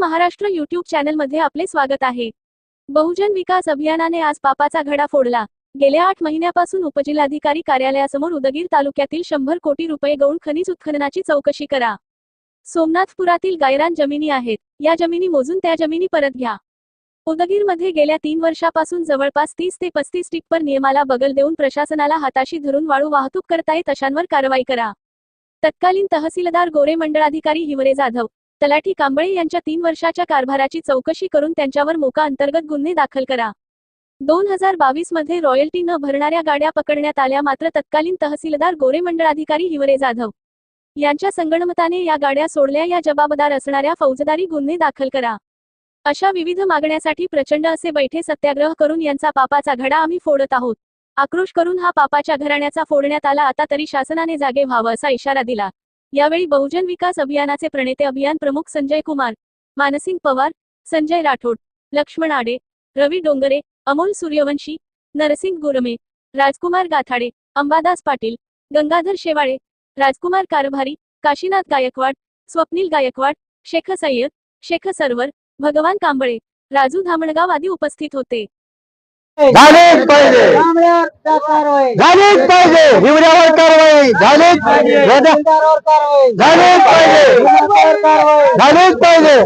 Maharashtra YouTube चॅनलमध्ये आपले स्वागत आहे. बहुजन विकास अभियानाने आज पापाचा घडा फोडला. गेल्या आठ महिन्यापासून उपजिल्हाधिकारी कार्यालयासमोर उदगीर तालुक्यातील शंभर कोटी रुपये गौण खनिज उत्खननाची चौकशी करा. सोमनाथपुरातील गायरान जमिनी आहेत. या जमिनी मोजून त्या जमिनी परत घ्या. उदगीरमध्ये गेल्या तीन वर्षापासून जवळपास तीस ते पस्तीस टिप्पर नियमाला बगल देऊन प्रशासनाला हाताशी धरून वाळू वाहतूक करतायत अशांवर कारवाई करा. तत्कालीन तहसीलदार गोरे मंडळाधिकारी हिवरे जाधव तलाठी कांबळे यांच्या तीन वर्षाच्या कारभाराची चौकशी करून त्यांच्यावर मोका अंतर्गत गुन्हे दाखल करा. दोन हजार बावीसमध्ये रॉयल्टी न भरणाऱ्या गाड्या पकडण्यात आल्या मात्र तत्कालीन तहसीलदार गोरे मंडळाधिकारी हिवरे जाधव यांच्या संगणमताने या गाड्या सोडल्या या जबाबदार असणाऱ्या फौजदारी गुन्हे दाखल करा. अशा विविध मागण्यासाठी प्रचंड असे बैठे सत्याग्रह करून यांचा पापाचा घडा आम्ही फोडत आहोत. आक्रोश करून हा पापाच्या घराण्याचा फोडण्यात आला आता तरी शासनाने जागे व्हावं असा इशारा दिला. यावेळी बहुजन विकास अभियानाचे प्रणेते अभियान प्रमुख संजय कुमार मानसिंग पवार संजय राठोड लक्ष्मण आडे रवी डोंगरे अमोल सूर्यवंशी नरसिंग गुरमे राजकुमार गाथाडे अंबादास पाटील गंगाधर शेवाळे राजकुमार कारभारी काशीनाथ गायकवाड स्वप्नील गायकवाड शेख सय्यद शेख सरवर भगवान कांबळे राजू धामणगाव आदी उपस्थित होते. झालेच पाहिजे झालेच पाहिजे हिवऱ्यावर कारवाई झालेच झालेच पाहिजे झालेच पाहिजे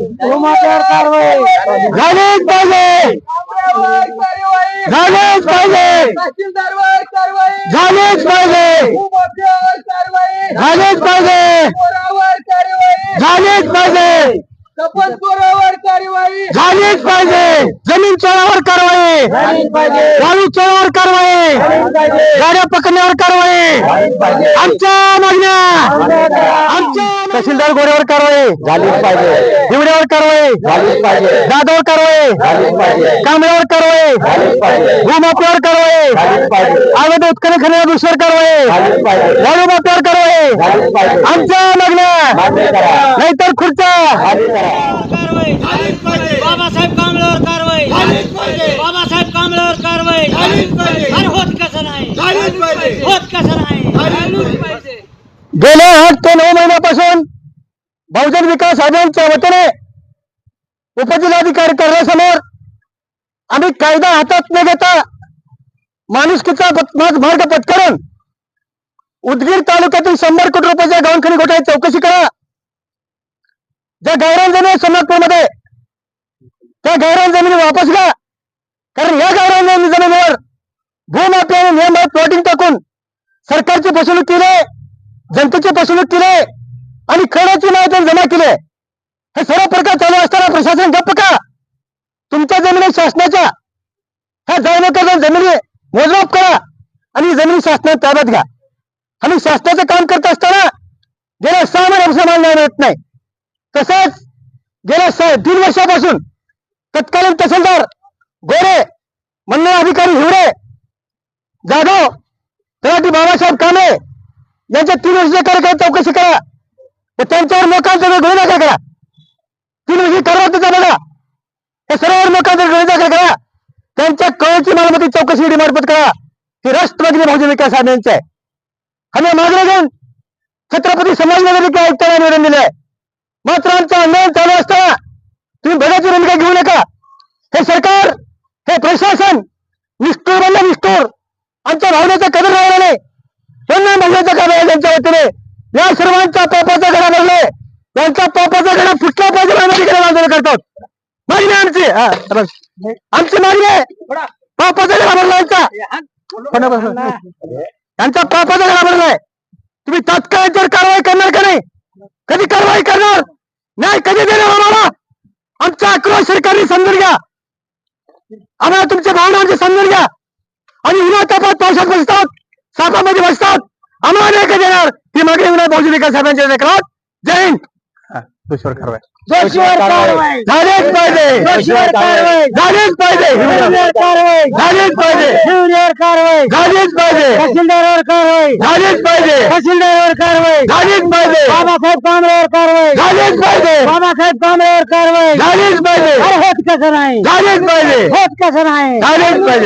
झालेच पाहिजे झालेच पाहिजे झालेच पाहिजे झालेच पाहिजे झालेच पाहिजे सपन चोरावर कारवाई झालीच पाहिजे जमीन चोरावर कारवाई. वाळू चोरावर कारवाई गाड्या पकडण्यावर कारवाई आमच्या मागण्या आमच्या तहसीलदार गोऱ्यावर कारवाई झालीच पाहिजे हिवड्यावर कारवाई झालीच पाहिजे दादावर कारवाई कांबळ्यावर कारवाई भूमाफियावर कारवाई अवैध उत्खनन खनिज दुसर कारवाई झालीच पाहिजे वाळू माफियावर कारवाई झालीच पाहिजे आमच्या मागण्या नाहीतर खुर्च्या बाबासाहेब कांबळेवर कारवाई. बाबासाहेब कांबळेवर कारवाई. अरे होत कसं नाही. होत कसं नाही. गेल्या आठ ते नऊ महिन्यापासून बहुजन विकास आघाडीच्या वतीने उपजिल्हाधिकारी कार्यासमोर आम्ही कायदा हातात न घेता माणुसकीचा मार्ग पत्करून उदगीर तालुक्यातील शंभर कोटी रुपयाच्या गावखणी घोटाळ्याची चौकशी करा. ज्या गावरान जमीन सोमनाथपूरमध्ये त्या गावरान जमिनी वापस घ्या. कारण या गावरान जमिनी- जमिनीवर भूमाफियाने नियम प्लॉटिंग टाकून सरकारची फसवणूक केली जनतेची फसवणूक केली आणि खेळाची माहिती जमा केले. हे सर्व प्रकार चालू असताना प्रशासन गप्प का? तुमच्या जमिनी शासनाच्या. ह्या जाऊ जमिनी मोजमाप करा आणि जमिनी शासनात ताब्यात घ्या. आणि शासनाचं काम करत असताना गेल्या सहा महिन्यापासून मान नाही. तसंच गेल्या सहा तीन वर्षापासून तत्कालीन तहसीलदार गोरे मंडळ अधिकारी हिवरे जाधव तलाठी बाबासाहेब कांबळे यांच्या तीन वर्षीय कार्यकाळ चौकशी करा व त्यांच्यावर लोकांचा गुन्हे दाखल करा. तीन वर्षी कारवाईचा बघा. या सर्वांवर लोकांचा गुन्हे दाखल करा. त्यांच्या कळची मालमत्ती चौकशी ईडी मार्फत करा. ही राष्ट्रवादी बहुजन विकास अभियानचे आहे आम्ही मागणी घेऊन छत्रपती संभाजीनगर आयुक्तांना निवेदन दिलंय मात्र आमचं आंदोलन चालू असताना तुम्ही बघायची भूमिका घेऊ नका. हे सरकार हे प्रशासन निष्ठूर म्हणजे निष्ठूर. आमच्या भावनेचा कदर राहिला नाही त्यांना महिन्याचा कदर आहे त्यांच्या वतीने. या सर्वांचा पापाचा घडा भरलाय. त्यांचा पापाचा घडा फुटला पाहिजे आंदोलन करतात. मागणी आहे आमची. आमची मागणी आहे. पापाचा घडा भरला यांचा. त्यांचा पापाचा घडा भरलाय. तुम्ही तात्काळ याच्यावर कारवाई करणार का नाही? कधी कारवाई करणार? नाही कधी देणार आम्हाला? आमचा आक्रोश सरकारने समजून घ्या. आम्हाला तुमच्या भावनांचे समजून घ्या. आणि उन्हा तापात पावसात बसतात सापामध्ये बसतात. आम्हाला नाही का देणार? ही मागणी उन्हा बहुजन विकास साहेबांच्या जय हिंद. दुश्मन कारवाई दोषीवर कारवाई झालेच पाहिजे दोषीवर कारवाई झालेच पाहिजे हिवऱ्यावर कारवाई झालेच पाहिजे कारवाई झालेच पाहिजे तहसीलदारावर कारवाई झालेच पाहिजे तहसीलदारावर कारवाई झालेच पाहिजे बाबासाहेब कांबळेवर कारवाई झालेच पाहिजे बाबासाहेब कांबळेवर कारवाई झालेच पाहिजे अरे होत कसं नाही झालेच पाहिजे होत कसं नाही झालेच पाहिजे